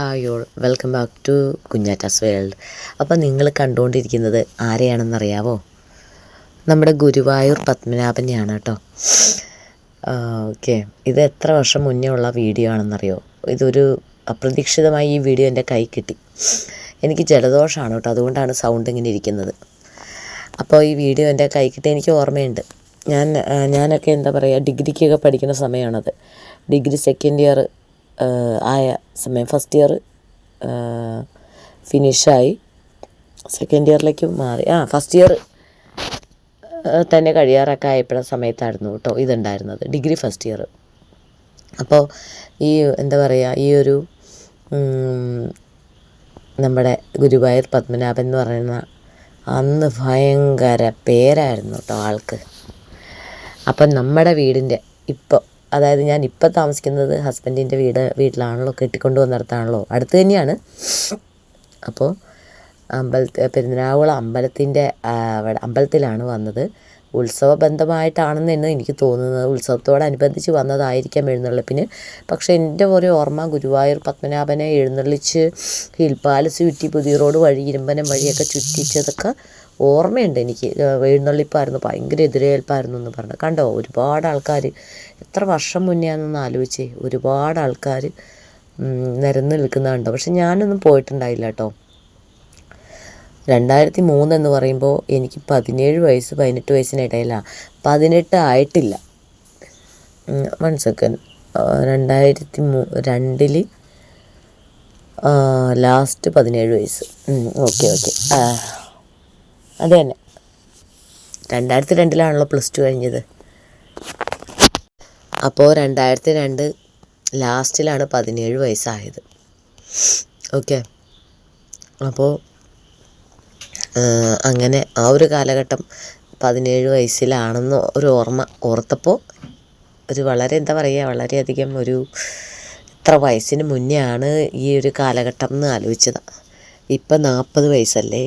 Hi all welcome back to കുഞ്ഞാറ്റാസ് world അപ്പോൾ നിങ്ങൾ കണ്ടുകൊണ്ടിരിക്കുന്നത് ആരെയാണെന്നറിയാവോ? നമ്മുടെ ഗുരുവായൂർ പത്മനാഭനെയാണ് കേട്ടോ. ഓക്കെ ഇത് എത്ര വർഷം മുന്നേ ഉള്ള വീഡിയോ ആണെന്നറിയോ? ഇതൊരു അപ്രതീക്ഷിതമായി ഈ വീഡിയോ എന്റെ കൈ കിട്ടി. എനിക്ക് ജലദോഷമാണ് കേട്ടോ. അതുകൊണ്ടാണ് സൗണ്ട് ഇങ്ങനെ ഇരിക്കുന്നത്. അപ്പോൾ ഈ വീഡിയോ എന്റെ കൈ കിട്ടി. എനിക്ക് ഓർമ്മയുണ്ട്. ഞാൻ ഞാനൊക്കെ എന്താ പറയുക ഡിഗ്രിക്കൊക്കെ പഠിക്കുന്ന സമയമാണത്. ഡിഗ്രി സെക്കൻഡ് ഇയർ ആയ സമയം. ഫസ്റ്റ് ഇയർ ഫിനിഷായി സെക്കൻഡ് ഇയറിലേക്ക് മാറി. ആ ഫസ്റ്റ് ഇയർ തന്നെ കഴിയാറൊക്കെ ആയപ്പോഴ സമയത്തായിരുന്നു കേട്ടോ ഇതുണ്ടായിരുന്നത്. ഡിഗ്രി ഫസ്റ്റ് ഇയർ അപ്പോൾ ഈ എന്താ പറയുക ഈ ഒരു നമ്മുടെ ഗുരുവായൂർ പത്മനാഭൻ എന്ന് പറയുന്ന അന്ന് ഭയങ്കര പേരായിരുന്നു കേട്ടോ ആൾക്ക്. അപ്പം നമ്മുടെ വീടിന്റെ ഇപ്പോൾ അതായത് ഞാൻ ഇപ്പം താമസിക്കുന്നത് ഹസ്ബൻഡിന്റെ വീട് വീട്ടിലാണല്ലോ കെട്ടിക്കൊണ്ട് വന്നിടത്താണല്ലോ അടുത്ത് തന്നെയാണ്. അപ്പോൾ അമ്പലത്തിൽ പെരുന്നാകുളം അമ്പലത്തിന്റെ അവിടെ അമ്പലത്തിലാണ് വന്നത്. ഉത്സവ തന്നെ എനിക്ക് തോന്നുന്നത്. ഉത്സവത്തോടനുബന്ധിച്ച് വന്നതായിരിക്കാം എഴുന്നള്ളിപ്പിന് പക്ഷേ എന്റെ ഒരു ഓർമ്മ ഗുരുവായൂർ പത്മനാഭനെ എഴുന്നള്ളിച്ച് ഹിൽ പാലസ് ചുറ്റി പുതിയ റോഡ് വഴി ഇരുമ്പനം വഴിയൊക്കെ ചുറ്റിച്ചതൊക്കെ ഓർമ്മയുണ്ട് എനിക്ക്. എഴുന്നള്ളിപ്പായിരുന്നു ഭയങ്കര എതിരേൽപ്പായിരുന്നു എന്ന് പറഞ്ഞു. കണ്ടോ ഒരുപാട് ആൾക്കാർ എത്ര വർഷം മുന്നേ ആണെന്ന് ആലോചിച്ചേ. ഒരുപാട് ആൾക്കാർ നിരന്ന് നിൽക്കുന്നതുണ്ടോ പക്ഷെ ഞാനൊന്നും പോയിട്ടുണ്ടായില്ല കേട്ടോ. രണ്ടായിരത്തി മൂന്ന് എന്ന് പറയുമ്പോൾ എനിക്ക് പതിനേഴ് വയസ്സ് പതിനെട്ട് വയസ്സിനിടയിലാണ് പതിനെട്ട് ആയിട്ടില്ല. വൺ സെക്കൻഡ് രണ്ടായിരത്തി മൂ രണ്ടിൽ ലാസ്റ്റ് പതിനേഴ് വയസ്സ്. ഓക്കെ ഓക്കെ അത് തന്നെ. രണ്ടായിരത്തി രണ്ടിലാണല്ലോ പ്ലസ് ടു കഴിഞ്ഞത്. അപ്പോൾ രണ്ടായിരത്തി രണ്ട് ലാസ്റ്റിലാണ് പതിനേഴ് വയസ്സായത്. ഓക്കെ അപ്പോൾ അങ്ങനെ ആ ഒരു കാലഘട്ടം പതിനേഴ് വയസ്സിലാണെന്ന് ഒരു ഓർമ്മ ഓർത്തപ്പോൾ ഒരു വളരെ എന്താ പറയുക വളരെയധികം ഒരു ഇത്ര വയസ്സിന് മുന്നേ ആണ് ഈ ഒരു കാലഘട്ടം എന്ന് ആലോചിച്ചത്. ഇപ്പം നാൽപ്പത് വയസ്സല്ലേ?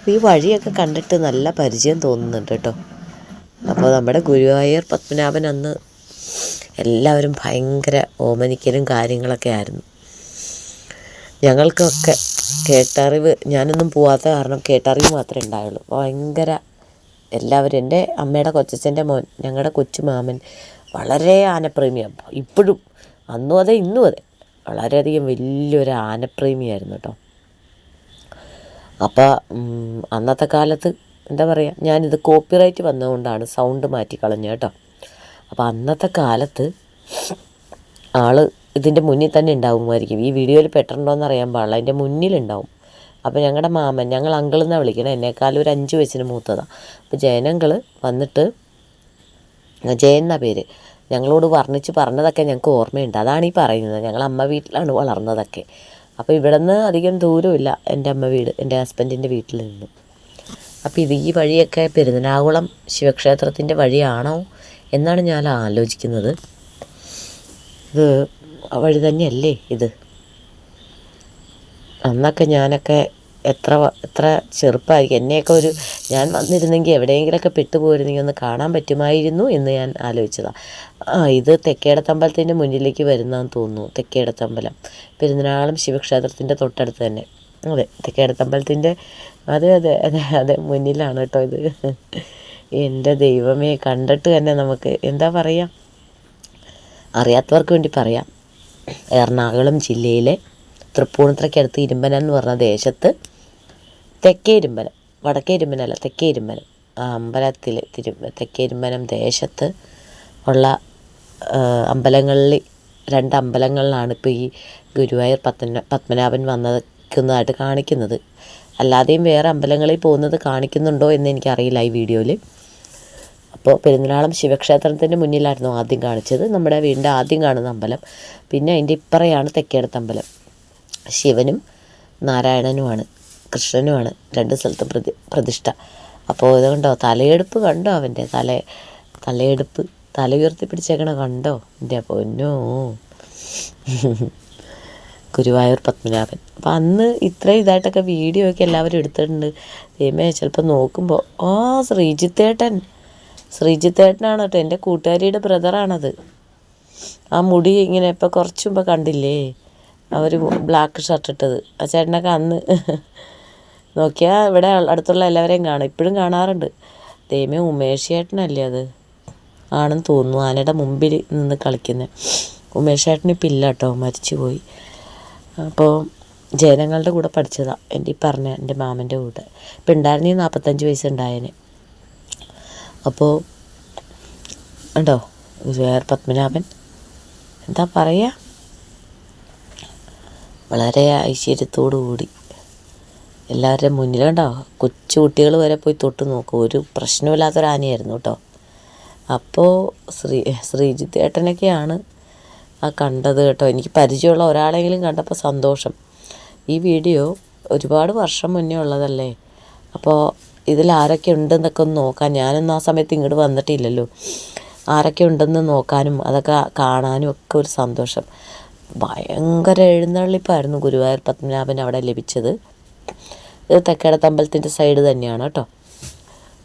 അപ്പോൾ ഈ വഴിയൊക്കെ കണ്ടിട്ട് നല്ല പരിചയം തോന്നുന്നുണ്ട് കേട്ടോ. അപ്പോൾ നമ്മുടെ ഗുരുവായൂർ പത്മനാഭൻ അന്ന് എല്ലാവരും ഭയങ്കര ഓമനിക്കലും കാര്യങ്ങളൊക്കെ ആയിരുന്നു. ഞങ്ങൾക്കൊക്കെ കേട്ടറിവ് ഞാനൊന്നും പോവാത്ത കാരണം കേട്ടറിവ് മാത്രമേ ഉണ്ടായുള്ളൂ. ഭയങ്കര എല്ലാവരും എന്റെ അമ്മയുടെ കൊച്ചച്ഛന്റെ മോൻ ഞങ്ങളുടെ കൊച്ചു മാമൻ വളരെ ആനപ്രേമിയാണ് ഇപ്പോഴും അന്നും അതെ ഇന്നും അതെ. വളരെയധികം വലിയൊരു ആനപ്രേമിയായിരുന്നു കേട്ടോ. അപ്പോൾ അന്നത്തെ കാലത്ത് എന്താ പറയുക ഞാനിത് കോപ്പിറൈറ്റ് വന്നതുകൊണ്ടാണ് സൗണ്ട് മാറ്റി കളഞ്ഞ കേട്ടോ. അപ്പോൾ അന്നത്തെ കാലത്ത് ആൾ ഇതിന്റെ മുന്നിൽ തന്നെ ഉണ്ടാവുമായിരിക്കും. ഈ വീഡിയോയിൽ പെട്ടിട്ടുണ്ടോയെന്ന് അറിയാൻ പാടില്ല. അതിന്റെ മുന്നിലുണ്ടാവും അപ്പോൾ ഞങ്ങളുടെ മാമൻ ഞങ്ങൾ അങ്കിൾ എന്നാണ് വിളിക്കണേ. എന്നെക്കാളും ഒരു അഞ്ച് വയസ്സിന് മൂത്തതാണ് അപ്പോൾ ജയനങ്കിൾ വന്നിട്ട് ജയൻ എന്നാ പേര്? ഞങ്ങളോട് വർണിച്ച് പറഞ്ഞതൊക്കെ ഞങ്ങൾക്ക് ഓർമ്മയുണ്ട്. അതാണ് ഈ പറയുന്നത്. ഞങ്ങൾ അമ്മ വീട്ടിലാണ് വളർന്നതൊക്കെ. അപ്പോൾ ഇവിടെ നിന്ന് അധികം ദൂരമില്ല എന്റെ അമ്മ വീട് എന്റെ ഹസ്ബൻഡിന്റെ വീട്ടിൽ നിന്ന്. അപ്പോൾ ഇത് ഈ വഴിയൊക്കെ പെരുന്തനാകുളം ശിവക്ഷേത്രത്തിന്റെ വഴിയാണോ എന്നാണ് ഞാൻ ആലോചിക്കുന്നത്. ഇത് വഴി തന്നെയല്ലേ ഇത്? അന്നൊക്കെ ഞാനൊക്കെ എത്ര എത്ര ചെറുപ്പമായിരിക്കും എന്നെയൊക്കെ ഒരു ഞാൻ വന്നിരുന്നെങ്കിൽ എവിടെയെങ്കിലുമൊക്കെ പെട്ടുപോയിരുന്നെങ്കിൽ ഒന്ന് കാണാൻ പറ്റുമായിരുന്നു എന്ന് ഞാൻ ആലോചിച്ചതാണ് ആ ഇത് തെക്കേടത്തമ്പലത്തിന്റെ മുന്നിലേക്ക് വരുന്നതെന്ന് തോന്നുന്നു. തെക്കേടത്തമ്പലം. പെരുന്നാളും ശിവക്ഷേത്രത്തിന്റെ തൊട്ടടുത്ത് തന്നെ. അതെ തെക്കേടത്തമ്പലത്തിന്റെ അതെ അതെ അതെ അതെ മുന്നിലാണ് കേട്ടോ ഇത്. എന്റെ ദൈവമേ കണ്ടിട്ട് തന്നെ നമുക്ക് എന്താ പറയുക അറിയാത്തവർക്ക് വേണ്ടി പറയാം. എറണാകുളം ജില്ലയിലെ തൃപ്പൂണിത്തറയ്ക്കടുത്ത് ഇരുമ്പന എന്ന് പറഞ്ഞ ദേശത്ത് തെക്കേ ഇരുമ്പനം വടക്കേ ഇരുമ്പനല്ല തെക്കേ ഇരുമ്പനം ആ അമ്പലത്തിൽ തിരു തെക്കേ ഇരുമ്പനം ദേശത്ത് ഉള്ള അമ്പലങ്ങളിൽ രണ്ട് അമ്പലങ്ങളിലാണ് ഇപ്പോൾ ഈ ഗുരുവായൂർ പത്മന പത്മനാഭൻ വന്നിരിക്കുന്നതായിട്ട് കാണിക്കുന്നത്. അല്ലാതെയും വേറെ അമ്പലങ്ങളിൽ പോകുന്നത് കാണിക്കുന്നുണ്ടോ എന്ന് എനിക്കറിയില്ല ഈ വീഡിയോയിൽ അപ്പോൾ പെരുന്നാളം ശിവക്ഷേത്രത്തിന്റെ മുന്നിലായിരുന്നു ആദ്യം കാണിച്ചത്. നമ്മുടെ വീടിന്റെ ആദ്യം കാണുന്ന അമ്പലം. പിന്നെ അതിന്റെ ഇപ്പറയാണ് തെക്കേടത്ത് അമ്പലം. ശിവനും നാരായണനുമാണ്. കൃഷ്ണനുമാണ് രണ്ട് സ്ഥലത്തും പ്രതി പ്രതിഷ്ഠ. അപ്പോൾ ഇത് കണ്ടോ? തലയെടുപ്പ് കണ്ടോ അവന്റെ തല തലയെടുപ്പ് തല ഉയർത്തി പിടിച്ചേക്കണ കണ്ടോ? എന്റെ പൊന്നോ. ഗുരുവായൂർ പത്മനാഭൻ. അപ്പം അന്ന് ഇത്രയും ഇതായിട്ടൊക്കെ വീഡിയോ ഒക്കെ എല്ലാവരും എടുത്തിട്ടുണ്ട്. ദൈവമേ ചിലപ്പോൾ നോക്കുമ്പോൾ ആ ശ്രീജിത്തേട്ടൻ. ശ്രീജിത്തേട്ടനാണ് കേട്ടോ എന്റെ കൂട്ടുകാരിയുടെ ബ്രദറാണത്. ആ മുടി ഇങ്ങനെ ഇപ്പോൾ കുറച്ചുമ്പോൾ കണ്ടില്ലേ? അവർ ബ്ലാക്ക് ഷർട്ട് ഇട്ടത്. ആ ചേട്ടനൊക്കെ അന്ന് നോക്കിയാൽ ഇവിടെ അടുത്തുള്ള എല്ലാവരെയും കാണും. ഇപ്പോഴും കാണാറുണ്ട്. ദൈവമേ ഉമേഷ് ചേട്ടനല്ലേ അത്? ആണെന്ന് തോന്നുന്നു. ആനയുടെ മുമ്പിൽ നിന്ന് കളിക്കുന്നത് ഉമേഷ് ചേട്ടൻ ഇപ്പം ഇല്ല കേട്ടോ. മരിച്ചു പോയി അപ്പോൾ ജനങ്ങളുടെ കൂടെ പഠിച്ചതാണ് എന്റെ ഈ പറഞ്ഞ എന്റെ മാമന്റെ കൂടെ. ഇപ്പം ഉണ്ടായിരുന്നീ നാൽപ്പത്തഞ്ച് വയസ്സുണ്ടായേനെ. അപ്പോൾ ഉണ്ടോ? വേറെ പത്മനാഭൻ? എന്താ പറയുക? വളരെ ഐശ്വര്യത്തോടു കൂടി എല്ലാവരുടെയും മുന്നിൽ കണ്ടോ? കൊച്ചു കുട്ടികൾ വരെ പോയി തൊട്ട് നോക്കും. ഒരു പ്രശ്നമില്ലാത്തൊരു ആനയായിരുന്നു കേട്ടോ. അപ്പോൾ ശ്രീ ശ്രീജിത്ത് ഏട്ടനൊക്കെയാണ് ആ കണ്ടത് കേട്ടോ. എനിക്ക് പരിചയമുള്ള ഒരാളെങ്കിലും കണ്ടപ്പോൾ സന്തോഷം. ഈ വീഡിയോ ഒരുപാട് വർഷം മുന്നേ ഉള്ളതല്ലേ? അപ്പോൾ ഇതിൽ ആരൊക്കെ ഉണ്ടെന്നൊക്കെ ഒന്ന് നോക്കാൻ ഞാനൊന്നും ആ സമയത്ത് ഇങ്ങോട്ട് വന്നിട്ടില്ലല്ലോ. ആരൊക്കെ ഉണ്ടെന്ന് നോക്കാനും അതൊക്കെ കാണാനും ഒക്കെ ഒരു സന്തോഷം. ഭയങ്കര എഴുന്നള്ളിപ്പായിരുന്നു ഗുരുവായൂർ പത്മനാഭൻ അവിടെ ലഭിച്ചത്. ഇത് തെക്കേടത്തമ്പലത്തിന്റെ സൈഡ് തന്നെയാണ് കേട്ടോ.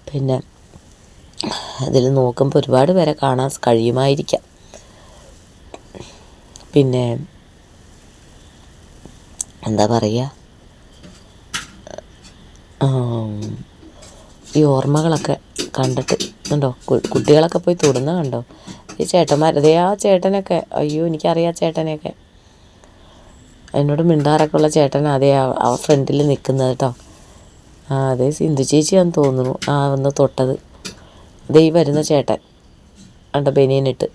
പിന്നെ അതിൽ നോക്കുമ്പോൾ ഒരുപാട് പേരെ കാണാൻ കഴിയുമായിരിക്കാം. പിന്നെ എന്താ പറയുക? ഈ ഓർമ്മകളൊക്കെ കണ്ടിട്ട് കണ്ടോ? കുട്ടികളൊക്കെ പോയി തൊടുന്ന കണ്ടോ? ഈ ചേട്ടന്മാർ അതേ ആ ചേട്ടനൊക്കെ അയ്യോ എനിക്കറിയാം ചേട്ടനെയൊക്കെ. എന്നോട് മിണ്ടാറൊക്കെ ഉള്ള ചേട്ടൻ അതേ ആ- ഫ്രണ്ടിൽ നിൽക്കുന്നത് കേട്ടോ ആ അതെ സിന്ധു ചേച്ചിയാന്ന് തോന്നുന്നു. ആ വന്ന് തൊട്ടത്. ദേ ഈ വരുന്ന ചേട്ടൻ. അണ്ട ബനിയനിട്ട്.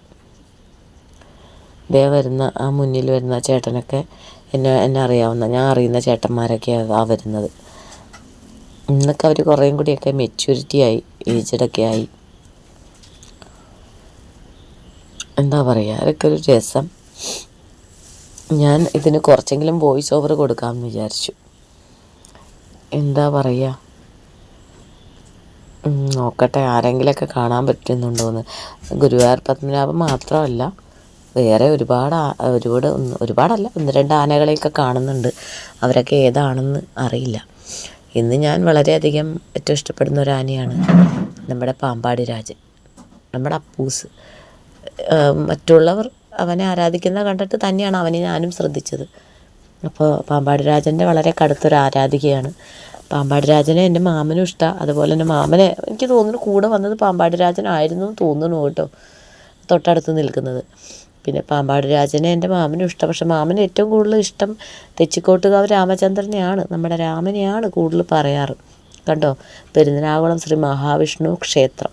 ദേ വരുന്ന ആ മുന്നിൽ വരുന്ന ചേട്ടനൊക്കെ എന്നെ എന്നെ അറിയാവുന്ന ഞാൻ അറിയുന്ന ചേട്ടന്മാരൊക്കെ ആ വരുന്നത്. ഇന്നൊക്കെ അവർ കുറേയും കൂടിയൊക്കെ മെച്യൂരിറ്റി ആയി ഏജഡൊക്കെ ആയി. എന്താ പറയുക അതൊക്കെ ഒരു രസം. ഞാൻ ഇതിന് കുറച്ചെങ്കിലും വോയിസ് ഓവർ കൊടുക്കാമെന്ന് വിചാരിച്ചു. എന്താ പറയുക നോക്കട്ടെ ആരെങ്കിലൊക്കെ കാണാൻ പറ്റുന്നുണ്ടോയെന്ന് ഗുരുവായൂർ പത്മനാഭം മാത്രമല്ല വേറെ ഒരുപാട് ഒരുപാട് ഒരുപാടല്ല ഒന്ന് രണ്ട് ആനകളെയൊക്കെ കാണുന്നുണ്ട്. അവരൊക്കെ ഏതാണെന്ന് അറിയില്ല. ഇന്ന് ഞാൻ വളരെയധികം ഏറ്റവും ഇഷ്ടപ്പെടുന്ന ഒരു ആനയാണ് നമ്മുടെ പാമ്പാടി രാജൻ. നമ്മുടെ അപ്പൂസ്. മറ്റുള്ളവർ അവനെ ആരാധിക്കുന്ന കണ്ടിട്ട് തന്നെയാണ് അവനെ ഞാനും ശ്രദ്ധിച്ചത്. അപ്പോൾ പാമ്പാടി രാജന്റെ വളരെ കടുത്തൊരു ആരാധികയാണ്. പാമ്പാടി രാജനെ എന്റെ മാമനും ഇഷ്ടമാണ് അതുപോലെ തന്നെ മാമനെ എനിക്ക് തോന്നുന്നു കൂടെ വന്നത് പാമ്പാടി രാജനായിരുന്നു എന്ന് തോന്നുന്നു കേട്ടോ. തൊട്ടടുത്ത് നിൽക്കുന്നത്. പിന്നെ പാമ്പാടി രാജനെ എന്റെ മാമനും ഇഷ്ടം. പക്ഷെ മാമന് ഏറ്റവും കൂടുതൽ ഇഷ്ടം തെച്ചിക്കോട്ടുകാവ് രാമചന്ദ്രനെയാണ്. നമ്മുടെ രാമനെയാണ് കൂടുതൽ പറയാറ്. കണ്ടോ? പെരുന്തനാകുളം ശ്രീ മഹാവിഷ്ണു ക്ഷേത്രം.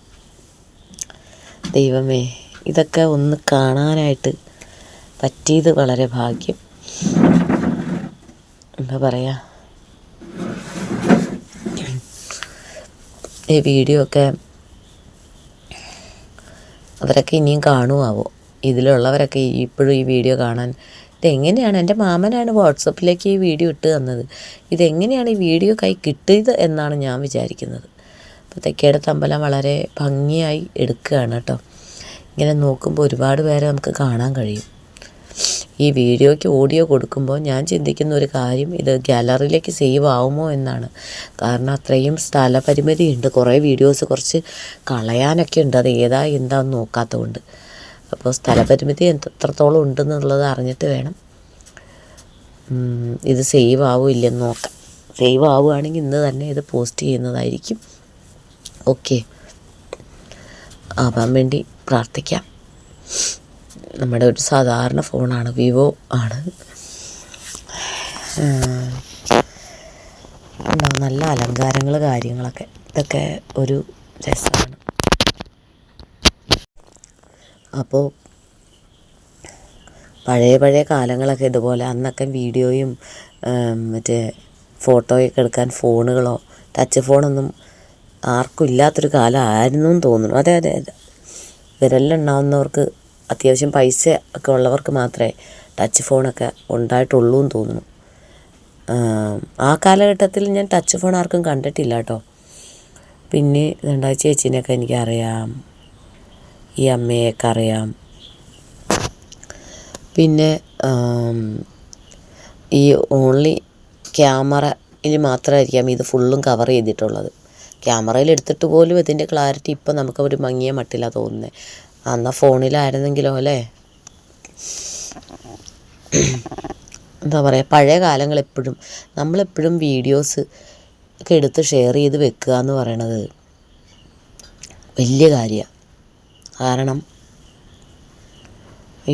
ദൈവമേ. ഇതൊക്കെ ഒന്ന് കാണാനായിട്ട് പറ്റിയത് വളരെ ഭാഗ്യം. എന്താ പറയുക ഈ വീഡിയോ ഒക്കെ അവരൊക്കെ ഇനിയും കാണുമാവോ ഇതിലുള്ളവരൊക്കെ ഇപ്പോഴും ഈ വീഡിയോ കാണാൻ ഇതെങ്ങനെയാണ്? എന്റെ മാമനാണ് വാട്സപ്പിലേക്ക് ഈ വീഡിയോ ഇട്ട് തന്നത്. ഇതെങ്ങനെയാണ് ഈ വീഡിയോ കൈ കിട്ടിയത് എന്നാണ് ഞാൻ വിചാരിക്കുന്നത്. അപ്പോൾ തെക്കേടത്ത് അമ്പലം വളരെ ഭംഗിയായി എടുക്കുകയാണ് കേട്ടോ. ഇങ്ങനെ നോക്കുമ്പോൾ ഒരുപാട് പേരെ നമുക്ക് കാണാൻ കഴിയും. ഈ വീഡിയോയ്ക്ക് ഓഡിയോ കൊടുക്കുമ്പോൾ ഞാൻ ചിന്തിക്കുന്ന ഒരു കാര്യം ഇത് ഗാലറിയിലേക്ക് സേവ് ആവുമോ എന്നാണ്. കാരണം അത്രയും സ്ഥലപരിമിതി ഉണ്ട്. കുറേ വീഡിയോസ് കുറച്ച് കളയാനൊക്കെ ഉണ്ട്. അത് ഏതാ എന്താന്ന് നോക്കാത്തതുകൊണ്ട്. അപ്പോൾ സ്ഥലപരിമിതി എത്രത്തോളം ഉണ്ടെന്നുള്ളത് അറിഞ്ഞിട്ട് വേണം. ഇത് സേവ് ആവും ഇല്ലെന്ന് നോക്കാം. സേവ് ആവുകയാണെങ്കിൽ ഇന്ന് തന്നെ ഇത് പോസ്റ്റ് ചെയ്യുന്നതായിരിക്കും. ഓക്കെ. ആവാൻ വേണ്ടി പ്രാർത്ഥിക്കാം. നമ്മുടെ ഒരു സാധാരണ ഫോണാണ് വിവോ ആണ്. നല്ല അലങ്കാരങ്ങൾ കാര്യങ്ങളൊക്കെ. ഇതൊക്കെ ഒരു രസമാണ്. അപ്പോൾ പഴയ പഴയ കാലങ്ങളൊക്കെ ഇതുപോലെ അന്നൊക്കെ വീഡിയോയും മറ്റേ ഫോട്ടോയൊക്കെ എടുക്കാൻ ഫോണുകളോ ടച്ച് ഫോണൊന്നും ആർക്കും ഇല്ലാത്തൊരു കാലമായിരുന്നു എന്ന് തോന്നുന്നു. അതെ അതെ അതെ. വിരലിലുണ്ടാവുന്നവർക്ക് അത്യാവശ്യം പൈസ ഒക്കെ ഉള്ളവർക്ക് മാത്രമേ ടച്ച് ഫോണൊക്കെ ഉണ്ടായിട്ടുള്ളൂ എന്ന് തോന്നുന്നു. ആ കാലഘട്ടത്തിൽ ഞാൻ ടച്ച് ഫോൺ ആർക്കും കണ്ടിട്ടില്ല കേട്ടോ. പിന്നെ രണ്ടാഴ്ച ചേച്ചീനെയൊക്കെ എനിക്കറിയാം. ഈ അമ്മയൊക്കെ അറിയാം. പിന്നെ ഈ ഓൺലി ക്യാമറയിൽ മാത്രമായിരിക്കാം ഇത് ഫുള്ളും കവർ ചെയ്തിട്ടുള്ളത്. ക്യാമറയിൽ എടുത്തിട്ട് പോലും ഇതിന്റെ ക്ലാരിറ്റി ഇപ്പം നമുക്ക് ഒരു മങ്ങിയ മട്ടിലാണ് തോന്നുന്നത് എന്നാൽ ഫോണിലായിരുന്നെങ്കിലോ അല്ലേ? എന്താ പറയുക പഴയ കാലങ്ങൾ എപ്പോഴും നമ്മളെപ്പോഴും വീഡിയോസ് ഒക്കെ എടുത്ത് ഷെയർ ചെയ്ത് വെക്കുക എന്ന് പറയണത് വലിയ കാര്യമാണ് കാരണം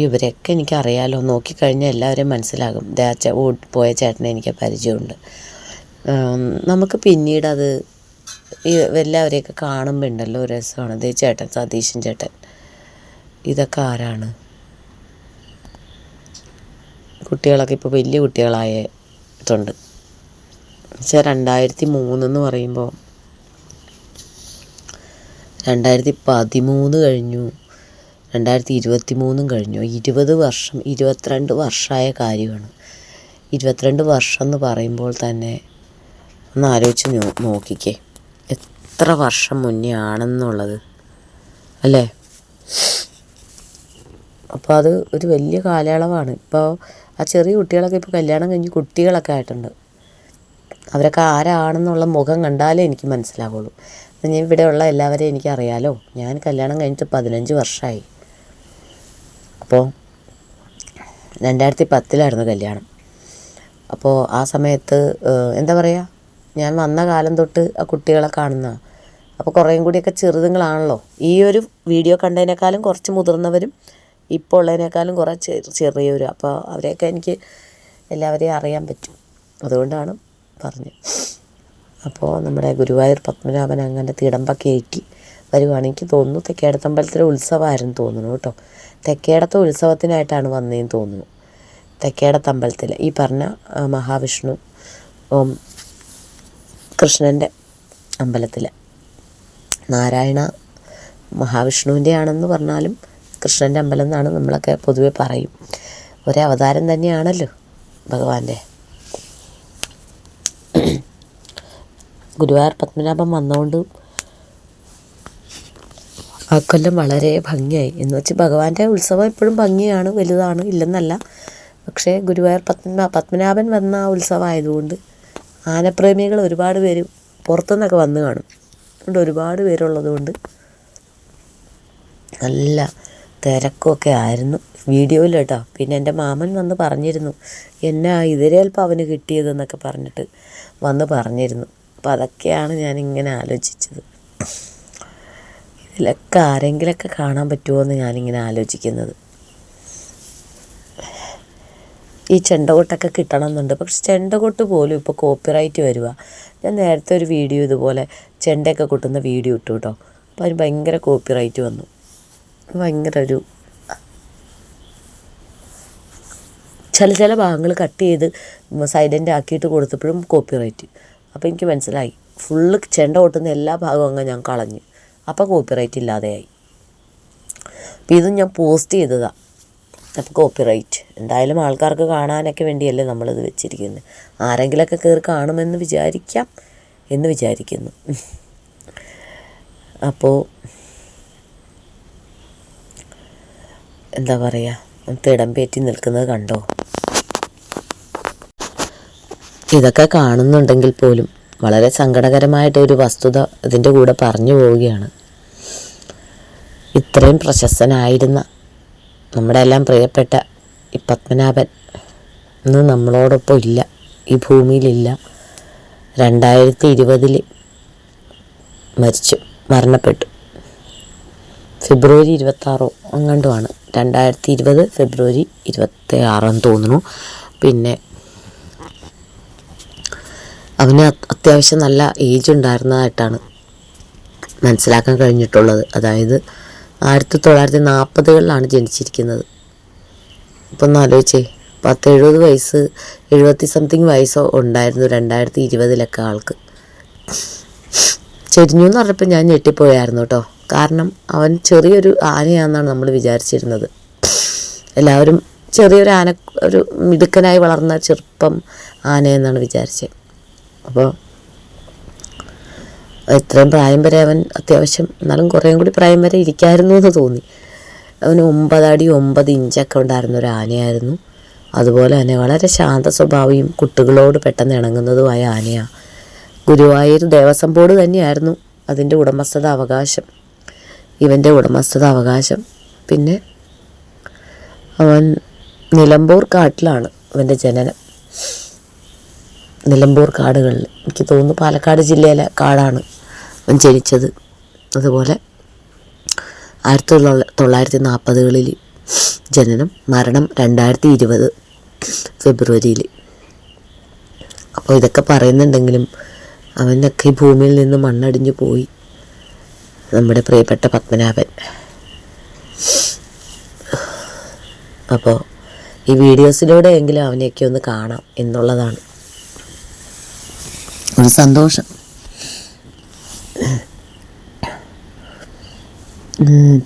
ഇവരെയൊക്കെ എനിക്കറിയാലോ. നോക്കിക്കഴിഞ്ഞാൽ എല്ലാവരെയും മനസ്സിലാകും. ദേ പോയ ചേട്ടനെ എനിക്ക് പരിചയമുണ്ട്. നമുക്ക് പിന്നീട് അത് ഈ എല്ലാവരെയൊക്കെ കാണുമ്പോൾ ഉണ്ടല്ലോ രസമാണ്. ദേ ചേട്ടൻ സതീശൻ ചേട്ടൻ. ഇതൊക്കെ ആരാണ്? കുട്ടികളൊക്കെ ഇപ്പോൾ വലിയ കുട്ടികളായിട്ടുണ്ട്. വെച്ചാൽ രണ്ടായിരത്തി മൂന്നെന്ന് പറയുമ്പോൾ രണ്ടായിരത്തി പതിമൂന്ന് കഴിഞ്ഞു. രണ്ടായിരത്തി ഇരുപത്തി മൂന്നും കഴിഞ്ഞു. ഇരുപത് വർഷം ഇരുപത്തിരണ്ട് വർഷമായ കാര്യമാണ്. ഇരുപത്തിരണ്ട് വർഷം എന്ന് പറയുമ്പോൾ തന്നെ ഒന്ന് ആലോചിച്ച് നോ- നോക്കിക്കേ. എത്ര വർഷം മുന്നേ ആണെന്നുള്ളത്. അല്ലേ? അപ്പോൾ അത് ഒരു വലിയ കാലയളവാണ്. ഇപ്പോൾ ആ ചെറിയ കുട്ടികളൊക്കെ ഇപ്പോൾ കല്യാണം കഴിഞ്ഞ് കുട്ടികളൊക്കെ ആയിട്ടുണ്ട്. അവരൊക്കെ ആരാണെന്നുള്ള മുഖം കണ്ടാലേ എനിക്ക് മനസ്സിലാവുള്ളൂ. ഞാൻ ഇവിടെയുള്ള എല്ലാവരെയും എനിക്കറിയാലോ ഞാൻ കല്യാണം കഴിഞ്ഞിട്ട് പതിനഞ്ച് വർഷമായി അപ്പോൾ രണ്ടായിരത്തി പത്തിലായിരുന്നു കല്യാണം. അപ്പോൾ ആ സമയത്ത് എന്താ പറയുക ഞാൻ വന്ന കാലം തൊട്ട് ആ കുട്ടികളെ കാണുന്ന. അപ്പോൾ കുറേയും കൂടിയൊക്കെ ചെറുതുങ്ങളാണല്ലോ. ഈ ഒരു വീഡിയോ കണ്ടതിനേക്കാളും കുറച്ച് മുതിർന്നവരും ഇപ്പോൾ ഉള്ളതിനേക്കാളും കുറേ ചെറിയ ചെറിയവരും അപ്പോൾ അവരെയൊക്കെ എനിക്ക് എല്ലാവരെയും അറിയാൻ പറ്റും. അതുകൊണ്ടാണ് പറഞ്ഞത്. അപ്പോൾ നമ്മുടെ ഗുരുവായൂർ പത്മനാഭൻ അങ്ങനെ തിടമ്പൊക്കെ ഏറ്റി വരുവാണെങ്കിൽ എനിക്ക് തോന്നുന്നു തെക്കേടത്തമ്പലത്തിലെ ഉത്സവമായിരുന്നു തോന്നുന്നു കേട്ടോ. തെക്കേടത്തെ ഉത്സവത്തിനായിട്ടാണ് വന്നതെന്ന് തോന്നുന്നു. തെക്കേടത്തമ്പലത്തിൽ ഈ പറഞ്ഞ മഹാവിഷ്ണു കൃഷ്ണന്റെ അമ്പലത്തിൽ നാരായണ മഹാവിഷ്ണുവിന്റെ ആണെന്ന് പറഞ്ഞാലും കൃഷ്ണന്റെ അമ്പലം എന്നാണ് നമ്മളൊക്കെ പൊതുവെ പറയും. ഒരേ അവതാരം തന്നെയാണല്ലോ ഭഗവാന്റെ. ഗുരുവായൂർ പത്മനാഭൻ വന്നുകൊണ്ട് ആ കൊല്ലം വളരെ ഭംഗിയായി. എന്ന് വെച്ച് ഭഗവാന്റെ ഉത്സവം എപ്പോഴും ഭംഗിയാണ് വലുതാണ് ഇല്ലെന്നല്ല. പക്ഷേ ഗുരുവായൂർ പത്മനാ പത്മനാഭൻ വന്ന ആ ഉത്സവമായതുകൊണ്ട് ആനപ്രേമികൾ ഒരുപാട് പേര് പുറത്തുനിന്നൊക്കെ വന്ന് കാണും. അതുകൊണ്ട് ഒരുപാട് പേരുള്ളത് കൊണ്ട് നല്ല തിരക്കൊക്കെ ആയിരുന്നു വീഡിയോയിൽ കേട്ടോ. പിന്നെ എന്റെ മാമൻ വന്ന് പറഞ്ഞിരുന്നു എന്നാ ഇതിരേൽപ്പം അവന് കിട്ടിയതെന്നൊക്കെ പറഞ്ഞിട്ട് വന്ന് പറഞ്ഞിരുന്നു. അപ്പം അതൊക്കെയാണ് ഞാനിങ്ങനെ ആലോചിച്ചത്. ഇതിലൊക്കെ ആരെങ്കിലൊക്കെ കാണാൻ പറ്റുമോ എന്ന് ഞാനിങ്ങനെ ആലോചിക്കുന്നത്. ഈ ചെണ്ടകൊട്ടൊക്കെ കിട്ടണമെന്നുണ്ട്. പക്ഷെ ചെണ്ടകൊട്ട് പോലും ഇപ്പോൾ കോപ്പിറൈറ്റ് വരിക ഞാൻ നേരത്തെ ഒരു വീഡിയോ ഇതുപോലെ ചെണ്ടയൊക്കെ കൊട്ടുന്ന വീഡിയോ ഇട്ടു കേട്ടോ. അപ്പോൾ അതിന് ഭയങ്കര കോപ്പിറൈറ്റ് വന്നു. ഭയങ്കര ഒരു ചില ചില ഭാഗങ്ങൾ കട്ട് ചെയ്ത് സൈലന്റ് ആക്കിയിട്ട് കൊടുത്തപ്പോഴും കോപ്പിറൈറ്റ്. അപ്പോൾ എനിക്ക് മനസ്സിലായി. ഫുള്ള് ചെണ്ട കൊട്ടുന്ന എല്ലാ ഭാഗവും അങ്ങ് ഞാൻ കളഞ്ഞു. അപ്പോൾ കോപ്പിറൈറ്റ് ഇല്ലാതെയായി. അപ്പോൾ ഇതും ഞാൻ പോസ്റ്റ് ചെയ്തതാണ് അപ്പോൾ കോപ്പിറൈറ്റ് എന്തായാലും ആൾക്കാർക്ക് കാണാനൊക്കെ വേണ്ടിയല്ലേ നമ്മളിത് വെച്ചിരിക്കുന്നത് ആരെങ്കിലൊക്കെ കയറി കാണുമെന്ന് വിചാരിക്കാം എന്ന് വിചാരിക്കുന്നു. അപ്പോൾ എന്താ പറയുക തിടമ്പേറ്റി നിൽക്കുന്നത് കണ്ടോ? ഇതൊക്കെ കാണുന്നുണ്ടെങ്കിൽ പോലും വളരെ സങ്കടകരമായിട്ട് ഒരു വസ്തുത ഇതിന്റെ കൂടെ പറഞ്ഞു പോവുകയാണ്. ഇത്രയും പ്രശസ്തനായിരുന്ന നമ്മുടെ എല്ലാം പ്രിയപ്പെട്ട ഈ പത്മനാഭൻ ഇന്ന് നമ്മളോടൊപ്പം ഇല്ല. ഈ ഭൂമിയിലില്ല. രണ്ടായിരത്തി ഇരുപതിൽ മരിച്ചു മരണപ്പെട്ടു. ഫെബ്രുവരി ഇരുപത്താറോ അങ്ങണ്ടുമാണ് രണ്ടായിരത്തി ഇരുപത് ഫെബ്രുവരി ഇരുപത്തി ആറെന്ന് തോന്നുന്നു. പിന്നെ അവന് അത് അത്യാവശ്യം നല്ല ഏജ് ഉണ്ടായിരുന്നതായിട്ടാണ് മനസ്സിലാക്കാൻ കഴിഞ്ഞിട്ടുള്ളത്. അതായത് ആയിരത്തി തൊള്ളായിരത്തി നാൽപ്പതുകളിലാണ് ജനിച്ചിരിക്കുന്നത്. ഇപ്പം ഒന്ന് ആലോചിച്ചേ പത്ത് എഴുപത് വയസ്സ് എഴുപത്തി സംതിങ് വയസ്സോ ഉണ്ടായിരുന്നു രണ്ടായിരത്തി ഇരുപതിലൊക്കെ ആൾക്ക്. ചെരിഞ്ഞു എന്ന് പറഞ്ഞപ്പോൾ ഞാൻ ഞെട്ടിപ്പോയായിരുന്നു കേട്ടോ. കാരണം അവൻ ചെറിയൊരു ആനയാണെന്നാണ് നമ്മൾ വിചാരിച്ചിരുന്നത്. എല്ലാവരും ചെറിയൊരു ആന ഒരു മിടുക്കനായി വളർന്ന ചെറുപ്പം ആനയെന്നാണ് വിചാരിച്ചത് അപ്പോൾ ഇത്രയും പ്രായം വരെ അവൻ അത്യാവശ്യം എന്നാലും കുറേയും കൂടി പ്രായം വരെ ഇരിക്കായിരുന്നു എന്ന് തോന്നി. അവന് ഒമ്പതടി ഒമ്പത് ഇഞ്ചൊക്കെ ഉണ്ടായിരുന്ന ഒരു ആനയായിരുന്നു. അതുപോലെ തന്നെ വളരെ ശാന്ത സ്വഭാവിയും കുട്ടികളോട് പെട്ടെന്ന് ഇണങ്ങുന്നതുമായ ആനയാണ് ഗുരുവായൂർ ദേവസ്വം ബോർഡ് തന്നെയായിരുന്നു അതിന്റെ ഉടമസ്ഥത അവകാശം. ഇവന്റെ ഉടമസ്ഥത അവകാശം. പിന്നെ അവൻ നിലമ്പൂർ കാട്ടിലാണ് അവന്റെ ജനനം. നിലമ്പൂർ കാടുകളിൽ. എനിക്ക് തോന്നുന്നു പാലക്കാട് ജില്ലയിലെ കാടാണ്. ജനിച്ചത്. അതുപോലെ ആയിരത്തി തൊള്ള- തൊള്ളായിരത്തി നാൽപ്പതുകളിൽ ജനനം മരണം രണ്ടായിരത്തി ഇരുപത് ഫെബ്രുവരിയിൽ. അപ്പോൾ ഇതൊക്കെ പറയുന്നുണ്ടെങ്കിലും അവനൊക്കെ ഈ ഭൂമിയിൽ നിന്ന് മണ്ണടിഞ്ഞു പോയി. നമ്മുടെ പ്രിയപ്പെട്ട പത്മനാഭൻ. അപ്പോൾ ഈ വീഡിയോസിലൂടെ എങ്കിലും അവനെയൊക്കെ ഒന്ന് കാണാം എന്നുള്ളതാണ്. ഒരു സന്തോഷം.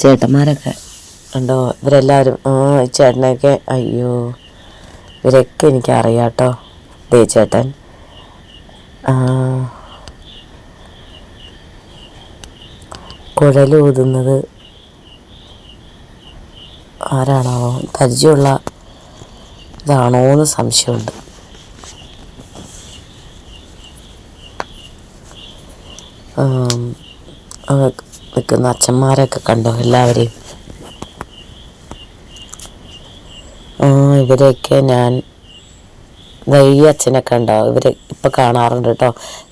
ചേട്ടന്മാരൊക്കെ ഉണ്ടോ? ഇവരെല്ലാവരും ആ ചേട്ടനൊക്കെ അയ്യോ ഇവരൊക്കെ എനിക്ക് അറിയാട്ടോ ദേ ചേട്ടൻ. കുഴലൂതുന്നത് ആരാണോ പരിചയമുള്ള ഇതാണോ എന്ന് സംശയമുണ്ട് ആം, ആ നിൽക്കുന്ന അച്ഛന്മാരൊക്കെ കണ്ടോ എല്ലാവരെയും? ഇവരെയൊക്കെ ഞാൻ ദാ അച്ഛനെ കണ്ടോ? ഇവരെ ഇപ്പം കാണാറുണ്ട് കേട്ടോ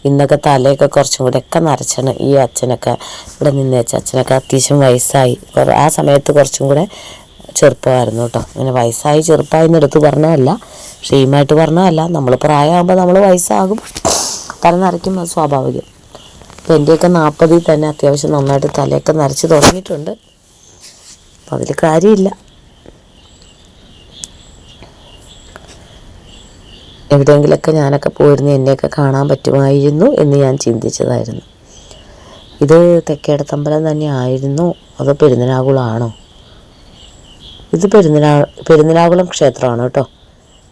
ഇന്നൊക്കെ തലയൊക്കെ കുറച്ചും കൂടെ ഒക്കെ നരച്ചാണ് ഈ അച്ഛനൊക്കെ. ഇവിടെ നിന്ന് വെച്ച അച്ഛനൊക്കെ അത്യാവശ്യം വയസ്സായി. ആ സമയത്ത് കുറച്ചും കൂടെ ചെറുപ്പമായിരുന്നു കേട്ടോ അങ്ങനെ വയസ്സായി ചെറുപ്പമായി എന്നെടുത്ത് പറഞ്ഞതല്ല. ക്ഷീമായിട്ട് പറഞ്ഞതല്ല. നമ്മൾ പ്രായമാകുമ്പോൾ നമ്മൾ വയസ്സാകും. തല നരയ്ക്കും സ്വാഭാവികം. അപ്പം എന്റെയൊക്കെ നാൽപ്പതിൽ തന്നെ അത്യാവശ്യം നന്നായിട്ട് തലയൊക്കെ നരച്ച് തുടങ്ങിയിട്ടുണ്ട്. അപ്പം അതിൽ കാര്യമില്ല. എവിടെയെങ്കിലൊക്കെ ഞാനൊക്കെ പോയിരുന്ന് എന്നെയൊക്കെ കാണാൻ പറ്റുമായിരുന്നു എന്ന് ഞാൻ ചിന്തിച്ചതായിരുന്നു. ഇത് തെക്കേടത്തമ്പലം തന്നെ ആയിരുന്നു. അതോ പെരുന്നിനാകുളമാണോ ഇത് പെരുന്നിനാ പെരുന്നിനാകുളം ക്ഷേത്രമാണ് കേട്ടോ.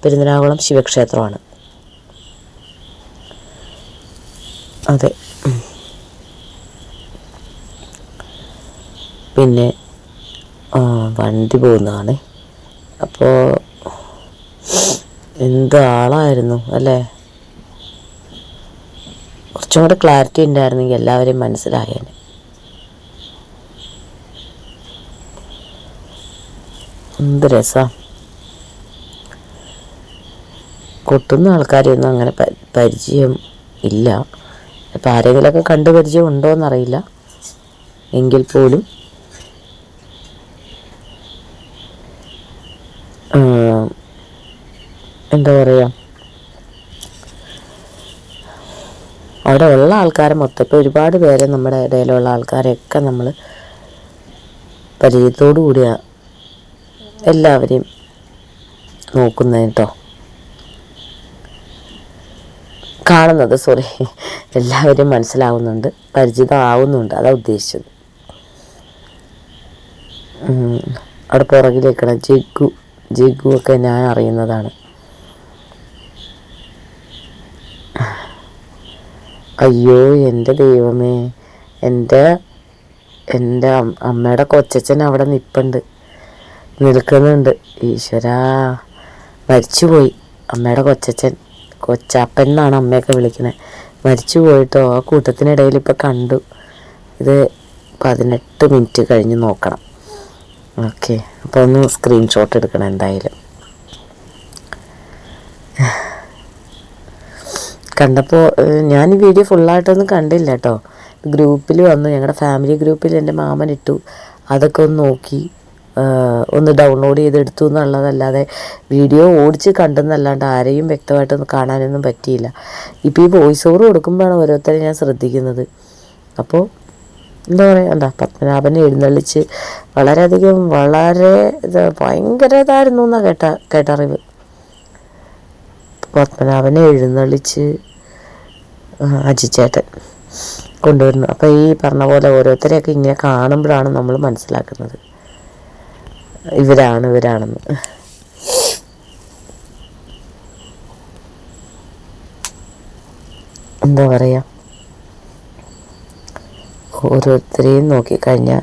പെരുന്നിനാകുളം ശിവക്ഷേത്രമാണ്. അതെ. പിന്നെ വണ്ടി പോകുന്നതാണ്. അപ്പോൾ എന്ത് ആളായിരുന്നു അല്ലേ? കുറച്ചും കൂടെ ക്ലാരിറ്റി ഉണ്ടായിരുന്നെങ്കിൽ എല്ലാവരെയും മനസ്സിലായേനെ. എന്ത് രസാ. കൊട്ടുന്ന ആൾക്കാരെയൊന്നും അങ്ങനെ പരിചയം ഇല്ല. ഇപ്പം ആരെങ്കിലുമൊക്കെ കണ്ടു പരിചയം ഉണ്ടോ എന്നറിയില്ല എങ്കിൽ പോലും എന്താ പറയുക അവിടെ ഉള്ള ആൾക്കാരെ മൊത്തം ഇപ്പോൾ ഒരുപാട് പേരെ നമ്മുടെ ഇടയിലുള്ള ആൾക്കാരെയൊക്കെ നമ്മൾ പരിചയത്തോടു കൂടിയാണ് എല്ലാവരെയും നോക്കുന്നത് കേട്ടോ കാണുന്നത് സോറി എല്ലാവരെയും മനസ്സിലാവുന്നുണ്ട് പരിചിതമാവുന്നുണ്ട് അതാണ് ഉദ്ദേശിച്ചത്. അവിടെ പുറകിലേക്കണം ജിഗു ജിഗു ഒക്കെ ഞാൻ അറിയുന്നതാണ്. അയ്യോ എന്റെ ദൈവമേ. എന്റെ എന്റെ അമ്മയുടെ കൊച്ചച്ഛൻ അവിടെ നിൽപ്പുണ്ട് നിൽക്കുന്നുണ്ട്. ഈശ്വരാ. മരിച്ചുപോയി. അമ്മയുടെ കൊച്ചച്ഛൻ. കൊച്ചാപ്പൻ എന്നാണ് അമ്മയൊക്കെ വിളിക്കുന്നത്. മരിച്ചു പോയിട്ടോ ആ കൂട്ടത്തിനിടയിൽ ഇപ്പം കണ്ടു. ഇത് പതിനെട്ട് മിനിറ്റ് കഴിഞ്ഞ് നോക്കണം. ഓക്കെ. അപ്പോൾ ഒന്ന് സ്ക്രീൻഷോട്ട് എടുക്കണം എന്തായാലും. കണ്ടപ്പോൾ ഞാൻ ഈ വീഡിയോ ഫുള്ളായിട്ടൊന്നും കണ്ടില്ല കേട്ടോ ഗ്രൂപ്പിൽ വന്നു ഞങ്ങളുടെ ഫാമിലി ഗ്രൂപ്പിൽ എന്റെ മാമൻ ഇട്ടു. അതൊക്കെ ഒന്ന് നോക്കി ഒന്ന് ഡൗൺലോഡ് ചെയ്തെടുത്തു എന്നുള്ളതല്ലാതെ വീഡിയോ ഓടിച്ച് കണ്ടെന്നല്ലാണ്ട് ആരെയും വ്യക്തമായിട്ടൊന്നും കാണാനൊന്നും പറ്റിയില്ല. ഇപ്പോൾ ഈ വോയിസ് ഓവർ കൊടുക്കുമ്പോഴാണ് ഓരോരുത്തരെ ഞാൻ ശ്രദ്ധിക്കുന്നത്. അപ്പോൾ എന്താ പറയുക എന്താ പത്മനാഭനെ എഴുന്നള്ളിച്ച് വളരെയധികം വളരെ ഇത് ഭയങ്കര ഇതായിരുന്നു എന്നാണ് കേട്ട കേട്ടറിവ്. പത്മനാഭനെ എഴുന്നള്ളിച്ച് അജിച്ചേട്ടൻ കൊണ്ടുവരുന്നു. അപ്പോൾ ഈ പറഞ്ഞ പോലെ ഓരോരുത്തരെയൊക്കെ ഇങ്ങനെ കാണുമ്പോഴാണ് നമ്മൾ മനസ്സിലാക്കുന്നത്. ഇവരാണ് ഇവരാണെന്ന്. എന്താ പറയുക ഓരോരുത്തരെയും നോക്കിക്കഴിഞ്ഞാൽ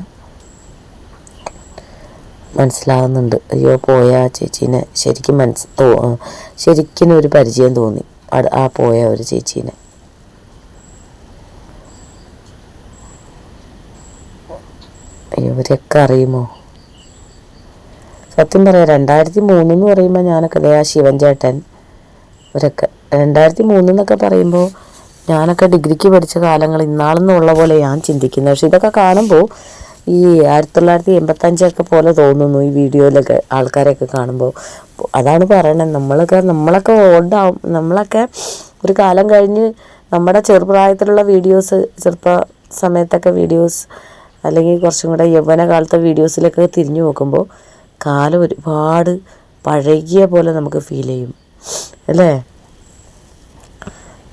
മനസ്സിലാവുന്നുണ്ട്. അയ്യോ പോയ ആ ചേച്ചീനെ. ശരിക്കും മനസ് തോ ശരിക്കും ഒരു പരിചയം തോന്നി. ആ പോയ ഒരു ചേച്ചീനെ. ഇവരെയൊക്കെ അറിയുമോ? സത്യം പറയാം രണ്ടായിരത്തി മൂന്നെന്ന് പറയുമ്പോൾ ഞാനൊക്കെ ദേ ആ ശിവൻ ചേട്ടൻ ഇവരൊക്കെ. രണ്ടായിരത്തി മൂന്നെന്നൊക്കെ പറയുമ്പോൾ ഞാനൊക്കെ ഡിഗ്രിക്ക് പഠിച്ച കാലങ്ങൾ ഇന്നാളെന്നുള്ള പോലെ ഞാൻ ചിന്തിക്കുന്നത് പക്ഷെ ഇതൊക്കെ കാണുമ്പോൾ ഈ ആയിരത്തി തൊള്ളായിരത്തി എൺപത്തഞ്ചൊക്കെ പോലെ തോന്നുന്നു ഈ വീഡിയോയിലൊക്കെ ആൾക്കാരെയൊക്കെ കാണുമ്പോൾ അതാണ് പറയണത്. നമ്മളൊക്കെ നമ്മളൊക്കെ ഓൾഡാവും നമ്മളൊക്കെ ഒരു കാലം കഴിഞ്ഞ് നമ്മുടെ ചെറുപ്രായത്തിലുള്ള വീഡിയോസ് ചെറുപ്പ സമയത്തൊക്കെ വീഡിയോസ് അല്ലെങ്കിൽ കുറച്ചും കൂടെ യൗവന കാലത്തെ വീഡിയോസിലൊക്കെ തിരിഞ്ഞു നോക്കുമ്പോൾ കാലം ഒരുപാട് പഴകിയ പോലെ നമുക്ക് ഫീൽ ചെയ്യും. അല്ലേ?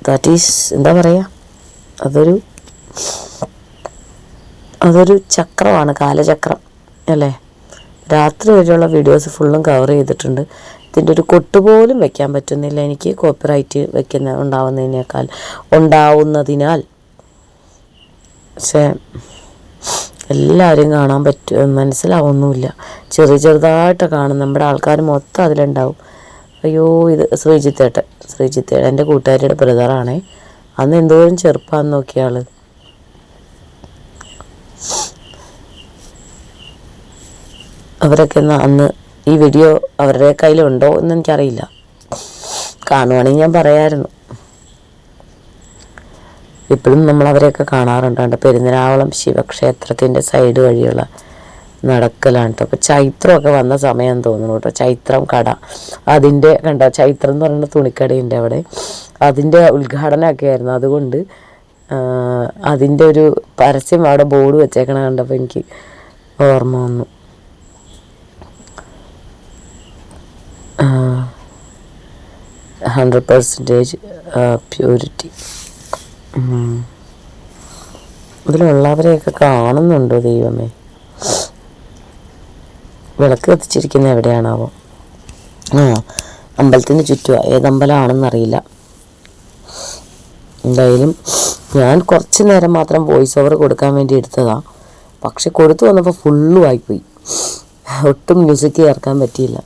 ദാറ്റ് ഈസ് എന്താ പറയുക അതൊരു അതൊരു ചക്രമാണ് കാലചക്രം അല്ലേ? രാത്രി വരെയുള്ള വീഡിയോസ് ഫുള്ളും കവർ ചെയ്തിട്ടുണ്ട്. ഇതിന്റെ ഒരു കൊട്ടുപോലും വെക്കാൻ പറ്റുന്നില്ല. എനിക്ക് കോപ്പിറൈറ്റ് വെക്കുന്ന ഉണ്ടാവുന്നതിനേക്കാൾ. ഉണ്ടാവുന്നതിനാൽ. പക്ഷേ എല്ലാവരും കാണാൻ പറ്റും മനസ്സിലാവൊന്നുമില്ല. ചെറിയ ചെറുതായിട്ട് കാണും. നമ്മുടെ ആൾക്കാർ മൊത്തം അതിലുണ്ടാവും. അയ്യോ ഇത് ശ്രീജിത്തേട്ടൻ. ശ്രീജിത്തേട്ടൻ എന്റെ കൂട്ടുകാരിയുടെ ബ്രദറാണേ. അന്ന് എന്തോരം ചെറുപ്പമാണെന്ന് നോക്കിയ ആൾ. അവരൊക്കെ അന്ന് ഈ വീഡിയോ അവരുടെ കയ്യിലുണ്ടോ എന്ന് എനിക്കറിയില്ല. കാണുവാണെങ്കിൽ ഞാൻ പറയായിരുന്നു. ഇപ്പോഴും നമ്മൾ അവരെയൊക്കെ കാണാറുണ്ട്. പെരുന്നിരാവളം ശിവക്ഷേത്രത്തിന്റെ സൈഡ് വഴിയുള്ള നടക്കലാണ്. കേട്ടോ അപ്പോൾ ചൈത്രമൊക്കെ വന്ന സമയം തോന്നുന്നു കേട്ടോ. ചൈത്രം കട. അതിന്റെ കണ്ട? ചൈത്രം എന്ന് പറയുന്ന തുണിക്കടയുണ്ട് അവിടെ. അതിന്റെ ഉദ്ഘാടനമൊക്കെ ആയിരുന്നു. അതുകൊണ്ട് അതിന്റെ ഒരു പരസ്യം അവിടെ ബോർഡ് വെച്ചേക്കണ കണ്ടപ്പോൾ എനിക്ക് ഓർമ്മ വന്നു. ഹൺഡ്രഡ് പെർസെന്റേജ് പ്യൂരിറ്റി ഇതിലുള്ളവരെയൊക്കെ കാണുന്നുണ്ടോ ദൈവമേ? വിളക്ക് കത്തിച്ചിരിക്കുന്നത് എവിടെയാണാവോ. ആ അമ്പലത്തിന് ചുറ്റുമാണ് ഏത് അമ്പലമാണെന്നറിയില്ല എന്തായാലും ഞാൻ കുറച്ച് നേരം മാത്രം വോയിസ് ഓവർ കൊടുക്കാൻ വേണ്ടി എടുത്തതാണ് പക്ഷെ കൊടുത്തു വന്നപ്പോൾ ഫുള്ളും ആയിപ്പോയി. ഒട്ടും മ്യൂസിക് ചേർക്കാൻ പറ്റിയില്ല.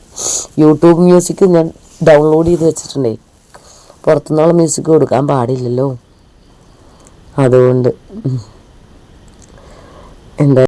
യൂട്യൂബ് മ്യൂസിക് ഞാൻ ഡൗൺലോഡ് ചെയ്ത് വെച്ചിട്ടുണ്ടേ. പുറത്തുനിന്നുള്ള മ്യൂസിക് കൊടുക്കാൻ പാടില്ലല്ലോ. അതുകൊണ്ട് എന്താ